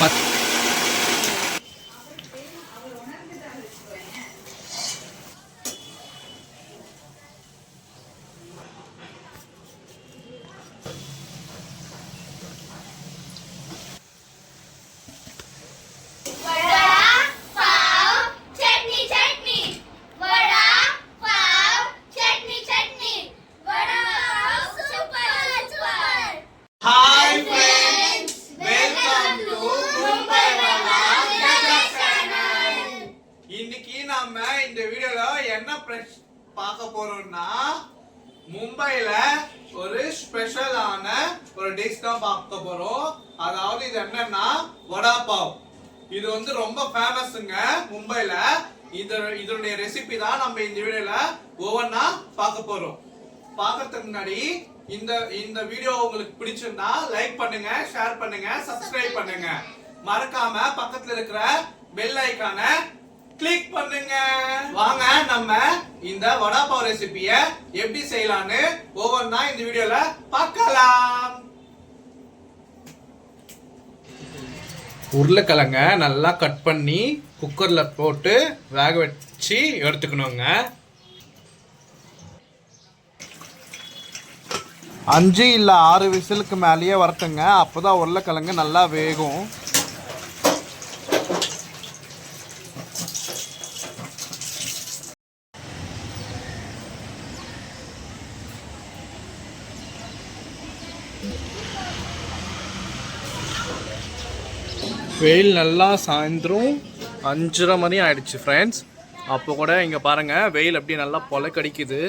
പത്ത് போறோம்னா மும்பைல ஒரு ஸ்பெஷலான ஒரு டிஷ் தான் பார்க்க போறோம். அதாவது இது என்னன்னா வடா பாவ் இது வந்து ரொம்ப ஃபேமஸ்ங்க மும்பைல. இது இதனுடைய ரெசிபி தான் நம்ம இந்த வீடியோல ஒவ்வொன்றா பார்க்க போறோம். பார்க்கறதுக்கு முன்னாடி இந்த இந்த வீடியோ உங்களுக்கு பிடிச்சிருந்தா லைக் பண்ணுங்க ஷேர் பண்ணுங்க சப்ஸ்கிரைப் பண்ணுங்க. மறக்காம பக்கத்துல இருக்கிற பெல் ஐக்கான கிளிக் பண்ணுங்க. வாங்க நம்ம இந்த வடா பாவ் ரெசிபிய எப்படி செய்யலாம்னு ஒவ்வொன்றா இந்த வீடியோல பார்க்கலாம். உருளைக்கிழங்க நல்லா கட் பண்ணி குக்கரில் போட்டு வேக வச்சு எடுத்துக்கணுங்க. அஞ்சு இல்லை ஆறு விசிலுக்கு மேலேயே வரட்டுங்க. அப்போதான் உருளைக்கிழங்கு நல்லா வேகும். வெயில் நல்லா சாயந்தரம். அஞ்சரை மணி ஆயிடுச்சு ஃப்ரெண்ட்ஸ் அப்போ கூட இங்கே பாருங்கள் வெயில் அப்படியே நல்லா பொலக்கடிக்குது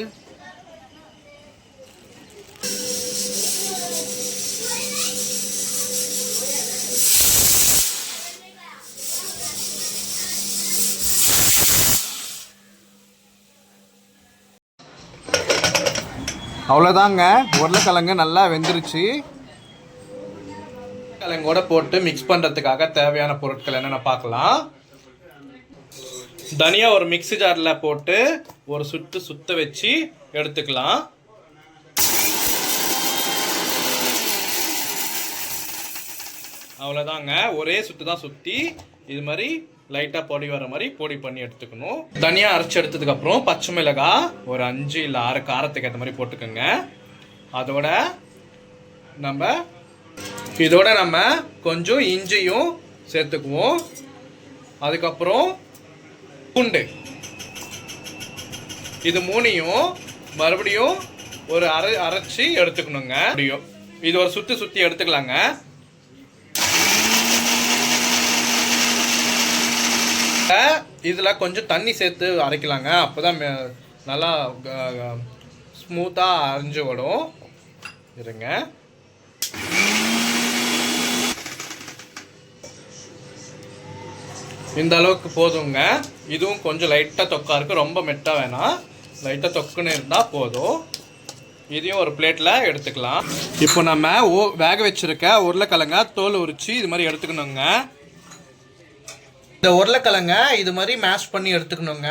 அவ்வளோதாங்க உருளைக்கிழங்கு நல்லா வெந்துருச்சு. கிழங்கோட போட்டு மிக்ஸ் பண்ணுறதுக்காக தேவையான பொருட்கள் என்னென்ன பார்க்கலாம். தனியா ஒரு மிக்ஸி ஜாரில் போட்டு ஒரு சுட்டு சுத்த வச்சு எடுத்துக்கலாம். அவ்வளோதாங்க ஒரே சுற்று தான் சுற்றி இது மாதிரி லைட்டாக பொடி வர மாதிரி பொடி பண்ணி எடுத்துக்கணும். தனியாக அரைச்சி எடுத்ததுக்கப்புறம் பச்சை மிளகாய் ஒரு அஞ்சு இல்லை ஆறு காரத்துக்கு ஏற்ற மாதிரி போட்டுக்கோங்க. அதோட நம்ம இதோட நம்ம கொஞ்சம் இஞ்சியும் சேர்த்துக்குவோம். அதுக்கப்புறம் பூண்டு. இது மூணையும் மறுபடியும் ஒரு அரை அரைச்சி எடுத்துக்கணுங்க. முடியும் இது ஒரு சுற்றி சுற்றி எடுத்துக்கலாங்க. இதில் கொஞ்சம் தண்ணி சேர்த்து அரைக்கலாங்க. அப்போ தான் நல்லா ஸ்மூத்தாக அரைஞ்சு விடும் இருங்க. இந்த அளவுக்கு போதுங்க. இதுவும் கொஞ்சம் லைட்டாக தொக்கா இருக்குது ரொம்ப மெட்டாக வேணாம். லைட்டாக தொக்குன்னு இருந்தால் போதும். இதையும் ஒரு பிளேட்டில் எடுத்துக்கலாம். இப்போ நம்ம ஓ வேக வச்சுருக்க உருளைக்கிழங்க தோல் உரித்து இது மாதிரி எடுத்துக்கணுங்க. இந்த உருளைக்கிழங்க இது மாதிரி மேஷ் பண்ணி எடுத்துக்கணுங்க.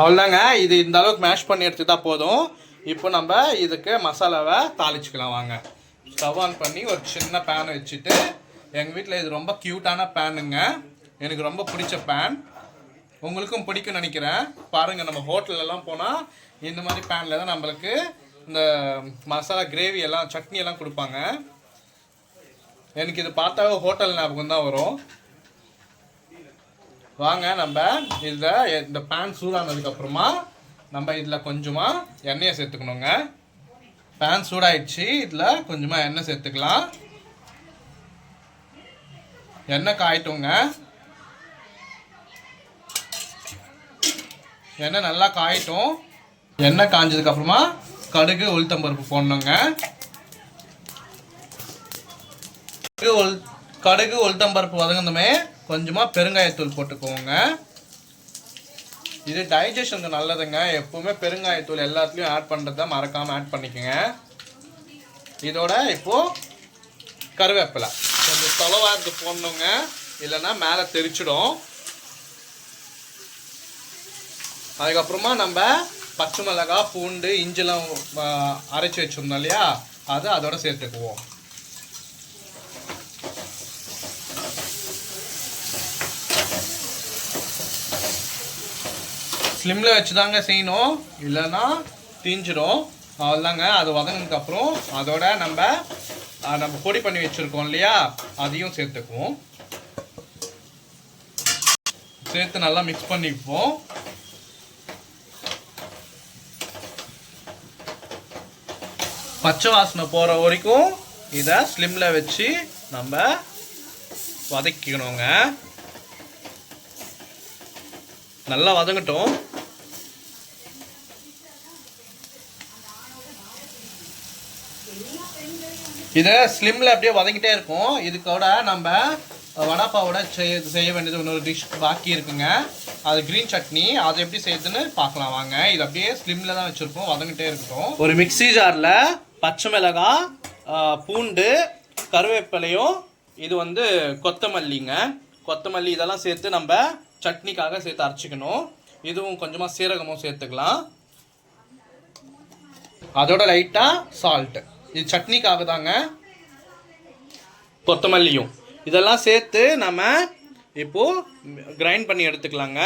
அவ்வளோதாங்க இது இந்த அளவுக்கு மேஷ் பண்ணி எடுத்துட்டா போதும். இப்போ நம்ம இதுக்கு மசாலாவை தாளிச்சுக்கலாம். வாங்க. ஸ்டவ் ஆன் பண்ணி ஒரு சின்ன பேன் வச்சுட்டு எங்கள் வீட்டில் இது ரொம்ப க்யூட்டான பேனுங்க எனக்கு ரொம்ப பிடிச்ச பேன் உங்களுக்கும் பிடிக்கும்னு நினைக்கிறேன். பாருங்கள் நம்ம ஹோட்டல்லலாம் போனால் இந்த மாதிரி பேனில் தான் நம்மளுக்கு இந்த மசாலா கிரேவி எல்லாம் சட்னி எல்லாம் கொடுப்பாங்க. எனக்கு இது பார்த்தாவே ஹோட்டல் ஞாபகம் தான் வரும். வாங்க நம்ம இதில் இந்த பேன் சூடானதுக்கப்புறமா நம்ம இதில் கொஞ்சமாக எண்ணெயை சேர்த்துக்கணுங்க. பேன் சூடாயிடுச்சு. இதில் கொஞ்சமாக எண்ணெய் சேர்த்துக்கலாம். எண்ணெய் காயட்டுங்க. எண்ணெய் நல்லா காயட்டும். எண்ணெய் காஞ்சதுக்கப்புறமா கடுகு உளுத்தம்பருப்பு போடணுங்க. கடுகு உள் கடுகு உளுத்தம்பருப்பு வதங்கினதுமே கொஞ்சமாக பெருங்காயத்தூள் போட்டுக்கோங்க. இது டைஜஷனுக்கு நல்லதுங்க. எப்பவுமே பெருங்காயத்தூள் எல்லாத்துலேயும் ஆட் பண்ணுறத மறக்காமல் ஆட் பண்ணிக்கோங்க. இதோட இப்போது கருவேப்பிலை. கொஞ்சம் தொலைவாக இருந்து போடணுங்க. இல்லைன்னா மேலே தெரிச்சிடும். அதுக்கப்புறமா நம்ம பச்சை மிளகா பூண்டு இஞ்சிலாம் அரைச்சி வச்சுருந்தோம் இல்லையா? அதை அதோட சேர்த்துக்குவோம். ஸ்லிம்மில் வச்சு தாங்க செய்யணும். இல்லைன்னா தீஞ்சிடும் அவ்வளோதாங்க அது வதங்கினதுக்கப்புறம் அதோட நம்ம நம்ம பொடி பண்ணி வச்சுருக்கோம் இல்லையா? அதையும் சேர்த்துக்குவோம். சேர்த்து நல்லா மிக்ஸ் பண்ணிப்போம் பச்சை வாசனை போகிற வரைக்கும் இதை ஸ்லிம்மில் வச்சு நம்ம வதக்கிக்கணுங்க. நல்லா வதங்கட்டும். இதை ஸ்லிம்மில் அப்படியே வதங்கிட்டே இருக்கும். இதுக்கூட நம்ம வடாப்பாவோட செய்ய செய்ய வேண்டியது இன்னொரு டிஷ் பாக்கி இருக்குங்க. அது க்ரீன் சட்னி. அதை எப்படி செய்யுதுன்னு பார்க்கலாம் வாங்க. இது அப்படியே ஸ்லிம்மில் தான் வச்சுருக்கோம். வதங்கிட்டே இருக்கட்டும். ஒரு மிக்ஸி ஜாரில் பச்சை மிளகாய் பூண்டு கருவேப்பிலையும் இது வந்து கொத்தமல்லிங்க. கொத்தமல்லி இதெல்லாம் சேர்த்து நம்ம சட்னிக்காக சேர்த்து அரைச்சிக்கணும். இதுவும் கொஞ்சமாக சீரகமும் சேர்த்துக்கலாம். அதோட லைட்டாக சால்ட் இது சட்னிக்காக தாங்க கொத்தமல்லியும். இதெல்லாம் சேர்த்து நம்ம இப்போ கிரைண்ட் பண்ணி எடுத்துக்கலாங்க.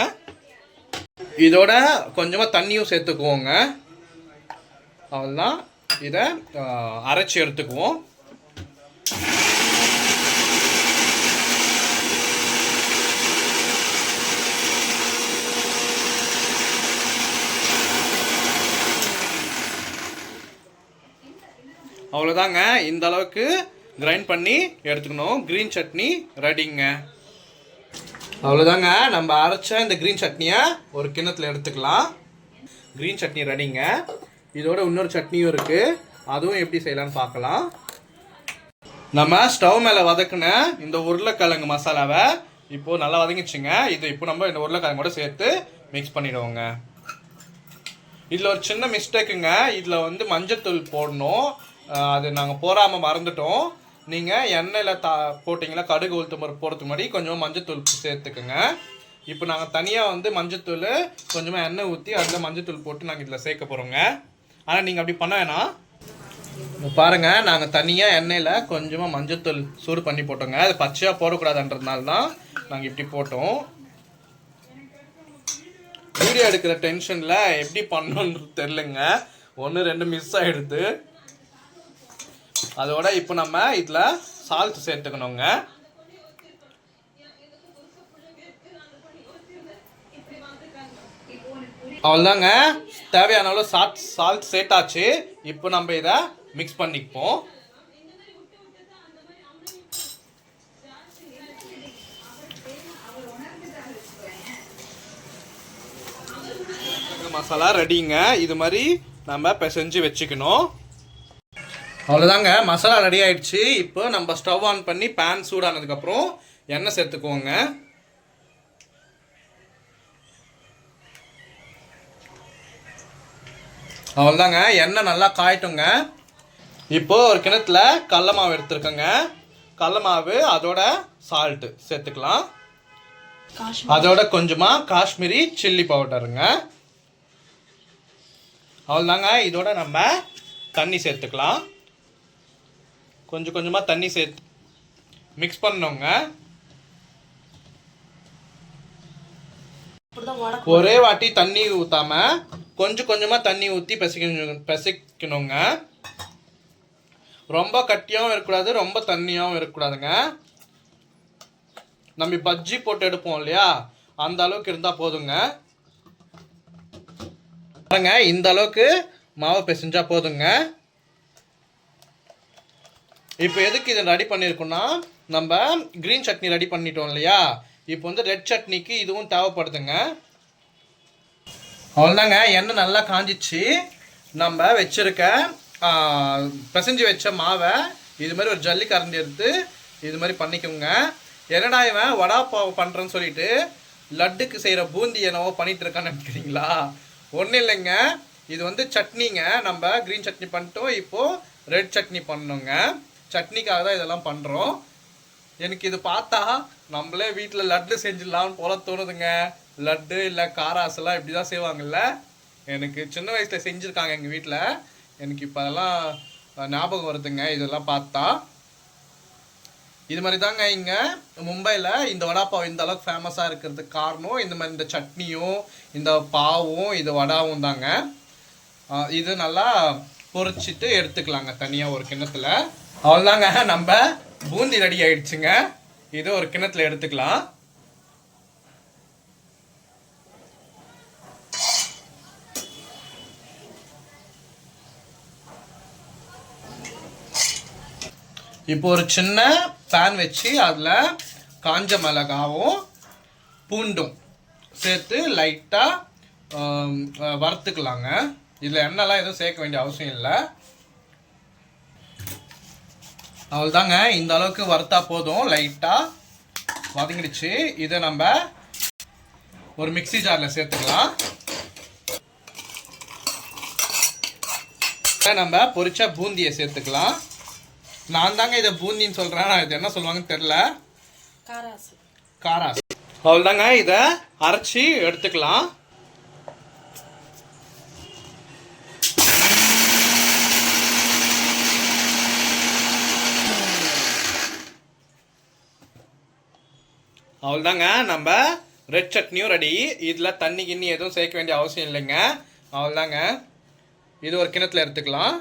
இதோட கொஞ்சமாக தண்ணியும் சேர்த்துக்குவோங்க. அவ்வளோதான் இதை அரைச்சி எடுத்துக்குவோம். அவ்வளோதாங்க இந்த அளவுக்கு கிரைண்ட் பண்ணி எடுத்துக்கணும். க்ரீன் சட்னி ரெடிங்க அவ்வளோதாங்க நம்ம அரைச்ச இந்த க்ரீன் சட்னியை ஒரு கிண்ணத்தில் எடுத்துக்கலாம். க்ரீன் சட்னி ரெடிங்க இதோட இன்னொரு சட்னியும் இருக்குது அதுவும் எப்படி செய்யலாம்னு பார்க்கலாம். நம்ம ஸ்டவ் மேலே வதக்குன இந்த உருளைக்கிழங்கு மசாலாவை இப்போ நல்லா வதங்கிச்சுங்க இது இப்போ நம்ம இந்த உருளைக்கிழங்கோட சேர்த்து மிக்ஸ் பண்ணிடுவோங்க. இதில் ஒரு சின்ன மிஸ்டேக்குங்க இதில் வந்து மஞ்சள் தூள் போடணும். அது நாங்கள் போடாமல் மறந்துட்டோம். நீங்கள் எண்ணெயில் தா போட்டிங்களா? கடுகு உளுத்து பருப்பு போடுறதுக்கு முன்னாடி கொஞ்சம் மஞ்சத்தூள் சேர்த்துக்குங்க. இப்போ நாங்கள் தனியாக வந்து மஞ்சத்தூள் கொஞ்சமாக எண்ணெய் ஊற்றி அதில் மஞ்சத்தூள் போட்டு நாங்கள் இதில் சேர்க்க போகிறோங்க ஆனால் நீங்கள் அப்படி பண்ண வேணாம். பாருங்கள் நாங்கள் தனியாக எண்ணெயில் கொஞ்சமாக மஞ்சத்தூள் சூடு பண்ணி போட்டோங்க. அது பச்சையாக போடக்கூடாதுன்றதுனால தான் நாங்கள் இப்படி போட்டோம். வீடியோ எடுக்கிற டென்ஷனில் எப்படி பண்ணணுன்றது தெரிலங்க ஒன்று ரெண்டு மிஸ் ஆகிடுது அதோட இப்போ நம்ம இதில் சால்ட் சேர்த்துக்கணுங்க. அவ்வளோதாங்க தேவையான அளவு சால்ட் சால்ட் சேர்த்தாச்சு. இப்போ நம்ம இதை மிக்ஸ் பண்ணிப்போம் மசாலா ரெடிங்க இது மாதிரி நம்ம பிசைஞ்சு வச்சுக்கணும். அவ்வளோதாங்க மசாலா ரெடி ஆயிடுச்சு. இப்போ நம்ம ஸ்டவ் ஆன் பண்ணி பேன் சூடானதுக்கப்புறம் எண்ணெய் சேர்த்துக்குவோங்க அவ்வளோதாங்க எண்ணெய் நல்லா காயட்டுங்க. இப்போ ஒரு கிணத்துல கடல மாவு எடுத்துருக்கோங்க. கடல மாவு அதோட சால்ட்டு சேர்த்துக்கலாம். அதோட கொஞ்சமாக காஷ்மீரி சில்லி பவுடருங்க அவ்வளோதாங்க இதோட நம்ம தண்ணி சேர்த்துக்கலாம். கொஞ்சம் கொஞ்சமாக தண்ணி சேர்த்து மிக்ஸ் பண்ணோங்க. ஒரே வாட்டி தண்ணி ஊற்றாம கொஞ்சம் கொஞ்சமாக தண்ணி ஊற்றி பிசைக்கணும் பிசைக்கணுங்க. ரொம்ப கட்டியாகவும் இருக்கக்கூடாது ரொம்ப தண்ணியாகவும் இருக்கக்கூடாதுங்க. நம்ம பஜ்ஜி போட்டு எடுப்போம் இல்லையா? அந்த அளவுக்கு இருந்தால் போதுங்க. பாருங்க இந்த அளவுக்கு மாவை பிசைஞ்சா போதுங்க. இப்போ எதுக்கு இதை ரெடி பண்ணியிருக்கோம்னா நம்ம க்ரீன் சட்னி ரெடி பண்ணிட்டோம் இல்லையா? இப்போ வந்து ரெட் சட்னிக்கு இதுவும் தேவைப்படுதுங்க. அவ்வளோதாங்க எண்ணெய் நல்லா காஞ்சிச்சு. நம்ம வச்சுருக்க பிசைஞ்சு வச்ச மாவை இது மாதிரி ஒரு ஜல்லி கரண்டி எடுத்து இது மாதிரி பண்ணிக்கோங்க. என்னடா இவன் வடா பாவு பண்ணுறேன்னு சொல்லிட்டு லட்டுக்கு செய்கிற பூந்தி என்னவோ பண்ணிகிட்டு இருக்கான்னு நினைக்கிறீங்களா? ஒன்றும் இல்லைங்க. இது வந்து சட்னிங்க. நம்ம க்ரீன் சட்னி பண்ணிட்டோம். இப்போது ரெட் சட்னி பண்ணோங்க சட்னிக்காக தான் இதெல்லாம் பண்ணுறோம் எனக்கு இது பார்த்தா நம்மளே வீட்டில் லட்டு செஞ்சிடலாம்னு போல தோணுதுங்க. லட்டு இல்லை காராசெல்லாம் இப்படி தான் செய்வாங்கல்ல? எனக்கு சின்ன வயசில் செஞ்சுருக்காங்க எங்கள் வீட்டில் எனக்கு இப்போ அதெல்லாம் ஞாபகம் வருதுங்க. இதெல்லாம் பார்த்தா. இது மாதிரி தாங்க இங்கே மும்பையில் இந்த வடாப்பாவ் இந்த அளவுக்கு ஃபேமஸாக இருக்கிறதுக்கு காரணம் இந்த மாதிரி இந்த சட்னியும் இந்த பாவும் இது வடாவும் தாங்க. இது நல்லா பொரிச்சிட்டு எடுத்துக்கலாங்க தனியாக ஒரு கிண்ணத்தில். அவ்வளோதாங்க நம்ம பூந்தி ரெடி ஆயிடுச்சுங்க. இது ஒரு கிணத்துல எடுத்துக்கலாம். இப்போ ஒரு சின்ன பேன் வச்சு அதில் காஞ்ச மிளகாவும் பூண்டும் சேர்த்து லைட்டாக வறுத்துக்கலாங்க. இதில் எண்ணெய்லாம் எதுவும் சேர்க்க வேண்டிய அவசியம் இல்லை. அவ்வளோதாங்க இந்த அளவுக்கு வறுத்தா போதும். லைட்டாக வதங்கிடுச்சு. இதை நம்ம ஒரு மிக்ஸி ஜாரில் சேர்த்துக்கலாம். இதை நம்ம பொரிச்ச பூந்தியை சேர்த்துக்கலாம். நான் தாங்க இதை பூந்தின்னு சொல்கிறேன் நான் இது என்ன சொல்லுவாங்கன்னு தெரில காராசு. காராஸ் அவ்வளோதாங்க இதை அரைச்சி எடுத்துக்கலாம். அவ்வளோதாங்க நம்ம ரெட் சட்னியும் ரெடி இதில் தண்ணி கிண்ணி எதுவும் சேர்க்க வேண்டிய அவசியம் இல்லைங்க. அவ்வளோதாங்க இது ஒரு கிணத்துல எடுத்துக்கலாம்.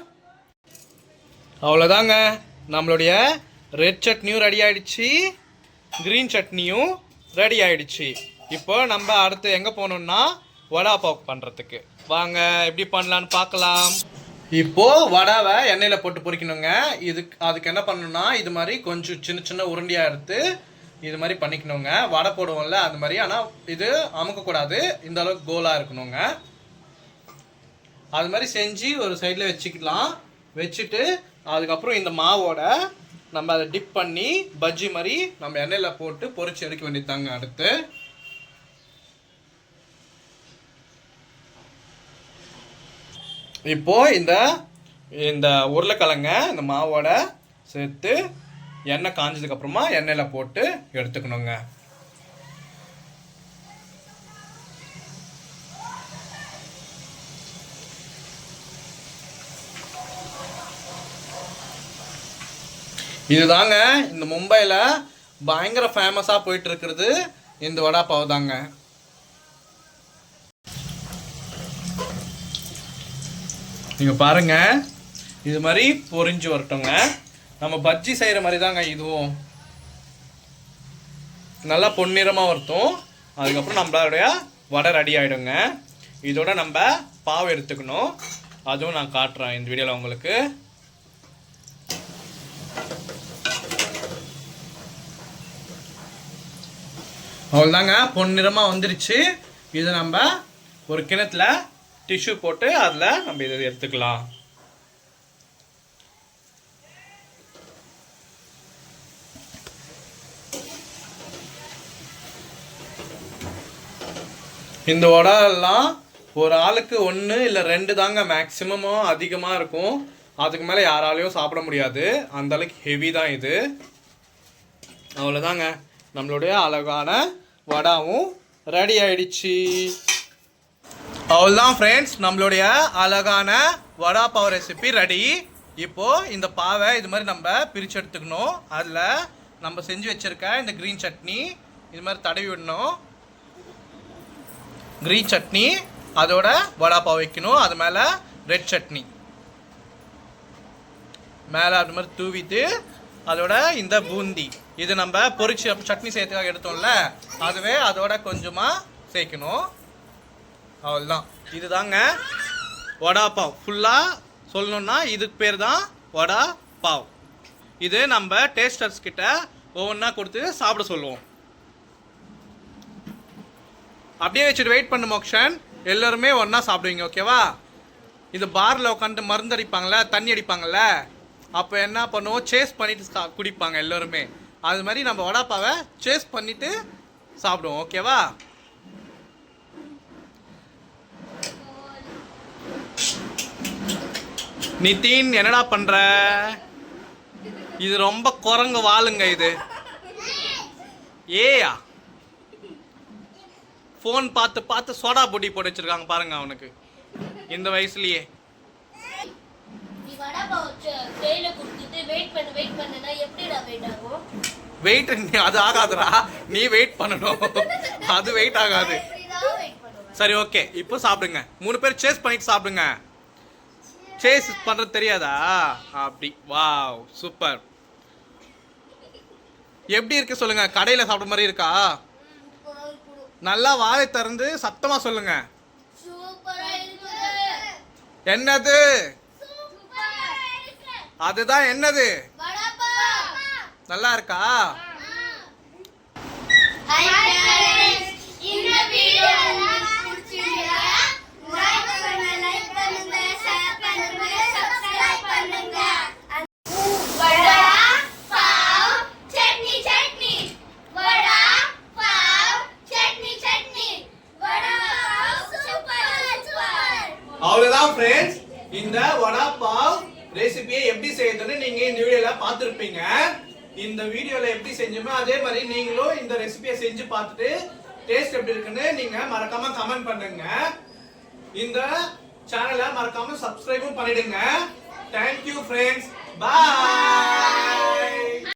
அவ்வளோதாங்க நம்மளுடைய ரெட் சட்னியும் ரெடி ஆயிடுச்சு. க்ரீன் சட்னியும் ரெடி ஆயிடுச்சு. இப்போ நம்ம அடுத்து எங்கே போகணுன்னா வடா பாவ் பண்ணுறதுக்கு வாங்க எப்படி பண்ணலான்னு பார்க்கலாம். இப்போது வடாவை எண்ணெயில் போட்டு பொரிக்கணுங்க. இதுக்கு அதுக்கு என்ன பண்ணணும்னா இது மாதிரி கொஞ்சம் சின்ன சின்ன உருண்டியாக எடுத்து இது மாதிரி பண்ணிக்கணுங்க. வடை போடுவோம்ல அது மாதிரி. ஆனால் இது அமுக்கக்கூடாது. இந்த அளவுக்கு கோலாக இருக்கணுங்க. அது மாதிரி செஞ்சு ஒரு சைடில் வச்சுக்கலாம். வச்சுட்டு அதுக்கப்புறம் இந்த மாவோட நம்ம அதை டிப் பண்ணி பஜ்ஜி மாதிரி நம்ம எண்ணெயில் போட்டு பொறிச்சு எடுக்க வேண்டியதாங்க அடுத்து. இப்போ இந்த இந்த உருளைக்கிழங்க இந்த மாவோட சேர்த்து எண்ணெய் காஞ்சதுக்கு அப்புறமா எண்ணெயில் போட்டு எடுத்துக்கணுங்க. இதுதாங்க இந்த மும்பையில் பயங்கர ஃபேமஸாக போயிட்டு இருக்கிறது இந்த வடா பாவ் தாங்க. நீங்கள் பாருங்க இது மாதிரி பொரிஞ்சு வரட்டுங்க. நம்ம பஜ்ஜி செய்கிற மாதிரி தாங்க இதுவும். நல்லா பொன்னிறமாக வருத்தும் அதுக்கப்புறம் நம்மளுடைய வடை ரெடி ஆகிடுங்க இதோட நம்ம பாவு எடுத்துக்கணும். அதுவும் நான் காட்டுறேன் இந்த வீடியோவில் உங்களுக்கு. அவ்வளோதாங்க பொன்னிறமாக வந்துருச்சு. இதை நம்ம ஒரு கிணத்துல டிஷ்யூ போட்டு அதில் நம்ம இதை எடுத்துக்கலாம். இந்த உடலாம் ஒரு ஆளுக்கு ஒன்று இல்லை ரெண்டு தாங்க மேக்ஸிமமும் அதிகமாக இருக்கும். அதுக்கு மேலே யாராலையும் சாப்பிட முடியாது. அந்த அளவுக்கு ஹெவி தான் இது. அவ்வளோதாங்க நம்மளுடைய அழகான வடாவும் ரெடி ஆயிடுச்சு. அவ்வளோதான் ஃப்ரெண்ட்ஸ் நம்மளுடைய அழகான வடா பாவ ரெசிபி ரெடி இப்போ இந்த பாவை இது மாதிரி நம்ம பிரித்து எடுத்துக்கணும். அதில் நம்ம செஞ்சு வச்சிருக்க இந்த க்ரீன் சட்னி இது மாதிரி தடவி விடணும். க்ரீன் சட்னி அதோட வடா பாவ் வைக்கணும். அது மேலே ரெட் சட்னி. மேலே அது மாதிரி தூவிட்டு அதோட இந்த பூந்தி. இது நம்ம பொரிச்சு சட்னி செய்யறதுக்காக எடுத்தோம்ல அதுவே அதோட கொஞ்சமாக சேர்க்கணும். அவ்வளோதான் இதுதாங்க வடா பாவ் ஃபுல்லாக சொல்லணுன்னா இதுக்கு பேர் தான் வடா பாவ் இது நம்ம டேஸ்டர்ஸ் கிட்ட ஒவ்வொன்றா கொடுத்து சாப்பிட சொல்லுவோம். அப்படியே வச்சுட்டு வெயிட் பண்ணு மோக்ஷன். எல்லோருமே ஒன்றா சாப்பிடுவீங்க ஓகேவா இது பாரில் உட்காந்து மருந்து அடிப்பாங்கள்ல தண்ணி அடிப்பாங்கள்ல அப்போ என்ன பண்ணுவோம்? சேஸ் பண்ணிட்டு சா- குடிப்பாங்க எல்லோருமே. அது மாதிரி நம்ம வடாப்பாவை சேஸ் பண்ணிட்டு சாப்பிடுவோம் ஓகேவா நிதின் என்னடா பண்ற? இது ரொம்ப குரங்கு வாளுங்க இது. ஏயா? ஃபோன் பார்த்து பார்த்து சோடா பொடி போட்டு வச்சிருக்காங்க பாருங்க அவனுக்கு. இந்த வயசுலயே. வெயிட் அது ஆகாதுடா. நீ வெயிட் பண்ணணும். அது வெயிட் ஆகாது. சரி ஓகே இப்போ சாப்பிடுங்க. மூணு பேர் சேஸ் பண்ணிட்டு சாப்பிடுங்க. சேஸ் பண்றது தெரியாதா? அப்படி. வாவ் சூப்பர் எப்படி இருக்கு சொல்லுங்க. கடையில சாப்பிட்ற மாதிரி இருக்கா? நல்லா வாயை திறந்து சத்தமா சொல்லுங்க. என்னது? அதுதான் என்னது? நல்லா இருக்கா? இந்த வீடியோல எப்படி செஞ்சோமோ அதே மாதிரி நீங்களும் இந்த ரெசிபியை செஞ்சு பார்த்துட்டு டேஸ்ட் எப்படி இருக்குன்னு நீங்க மறக்காம கமெண்ட் பண்ணுங்க. இந்த சேனலை மறக்காம சப்ஸ்கிரைபும் பண்ணிடுங்க. Thank you friends bye